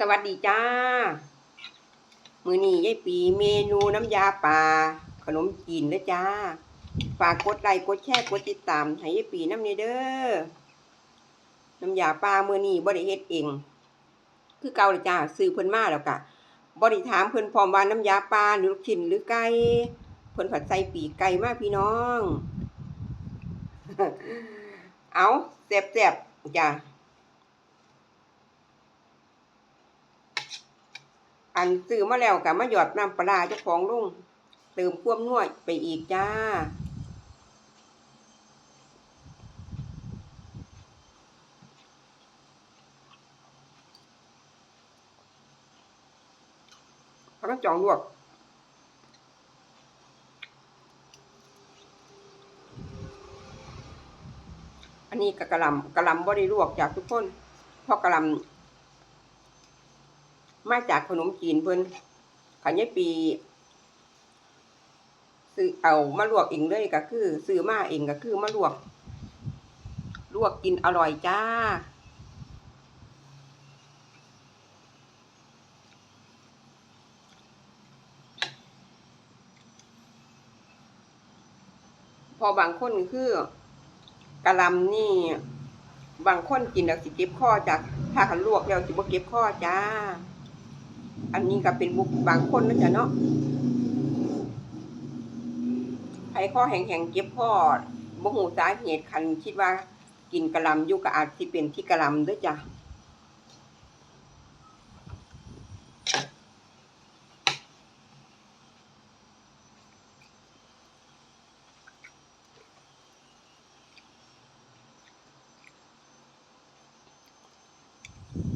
สวัสดีจ้า มือนี้ยายปีเมนูน้ำยาป่าขนมจีนเด้อจ้า ฝากกดไลค์กดแชร์กดติดตามให้ยายปีน้ำเนเด้อน้ำยาป่ามือนี้บ่ได้เฮ็ดเอง คือเก่าเลยจ้าซื้อเพิ่นมาแล้วกะบ่ได้ถามเพิ่นพร้อมว่าน้ำยาป่าหรือลูกชิ้นหรือไก่เพิ่นผัดใส่ปีกไก่มาพี่น้อง เอาแซ่บๆจ้า อันซื้อมาแล้วกับมาหยอดน้ำปลาเจ้าของลุงเติมควมนวดไปอีกจ้า พักนจองลวกอันนี้กะกะลำกะลำบ่ได้ลวกจากทุกคนเพราะกะลำ มาจากขนมจีนเพิ่นขันยายปีซื้อเอามาลวกเองเลยก็คือซื้อมาเองก็คือมาลวก ลวกกินอร่อยจ้าพอบางคนคือกะลำนี่ บางคนกินแล้วสิเก็บข้อจากถ้าขันลวกแล้วสิบ่เก็บข้อจ้า อันนี้ก็เป็นบุกบางคนนะจ๊ะเนาะใครข้อแห้งๆเก็บข้อบ่หูสาเหตุคันคิดว่ากินกระลำอยู่ก็อาจสิเป็นที่กระลำด้วยจ้ะ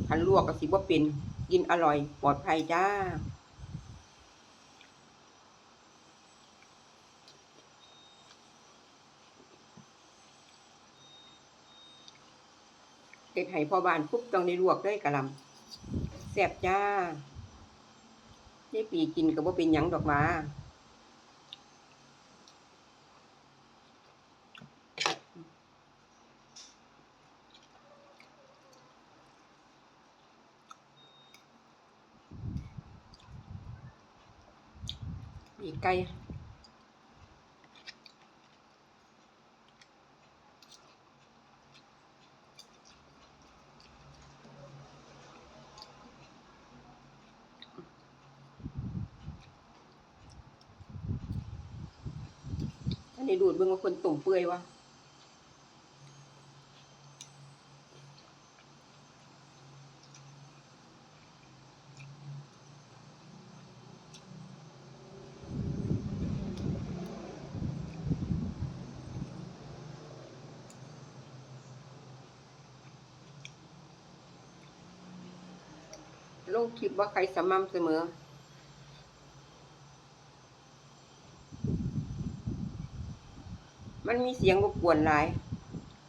คันลวกก็สิบ่เป็น กินอร่อย ปลอดภัยจ้าเก็ดไห่พอบานปุ๊บต้องได้ลวกด้วยกะลำแสบจ้าได้ปีกินกับว่าเป็นหยังดอกหว่า ปีกไก่ท่านได้ดูดเบิ่งว่าคนตุ่มเปื่อยวะ ลงคลิปว่าใครสม่ำเสมอ มันมีเสียงรบกวนหลาย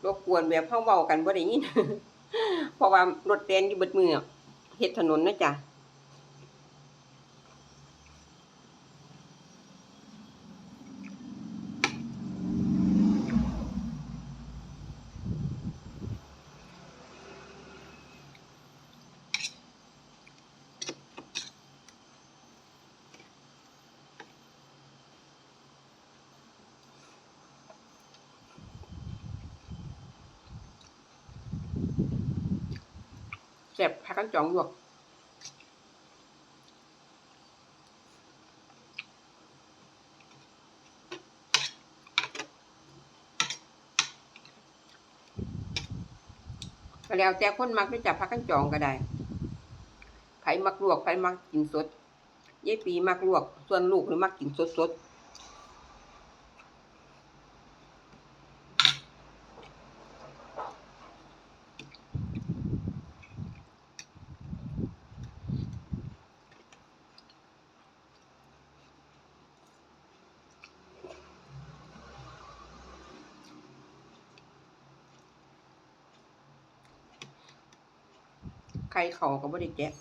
รบกวนแบบเข้าเว้ากันบ่ได้ยินเพราะว่ารถเต้นอยู่บดมือเห็ดถนนนะจ๊ะ ซ่บพากันจองลวกก็แล้วแต่คนมักได้จับพักกันจองก็ได้ไผมักลวกไผมักกินสดยายปีมักลวก ส่วนลูกหรือมักกินสดสด ไข่เขาก็บ่ได้แกะ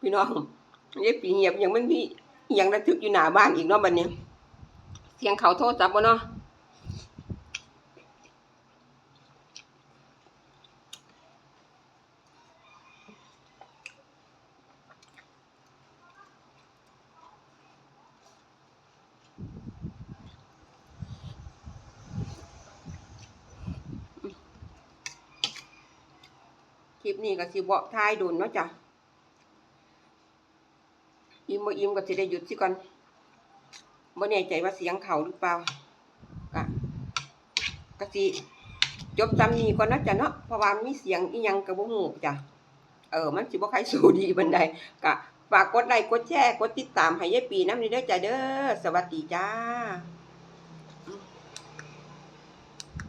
พี่น้องยายปีเงียบยังมันมียังระทึกอยู่หน้าบ้านอีกเนาะบัดนี้เสียงเขาโทรศัพท์บ่เนาะคลิปนี้ก็สิบ่ทายโดนเนาะจ้ะ อิ่มบ่อิ่มก็สิได้หยุดสิก่อนบ่แน่ใจว่าเสียงเขาหรือเปล่าก็ก็สิจบจำนี้ก่อนนาะจ๊ะเนาะเพราะว่ามีเสียงอีหยังกระบ่หูจ้ะเออมันสิบ่ใครสู้ดีบันไดก็ฝากกดไลค์กดแชร์กดติดตามให้ยายปีน้ำเด้อจ้ะเด้อสวัสดีจ้า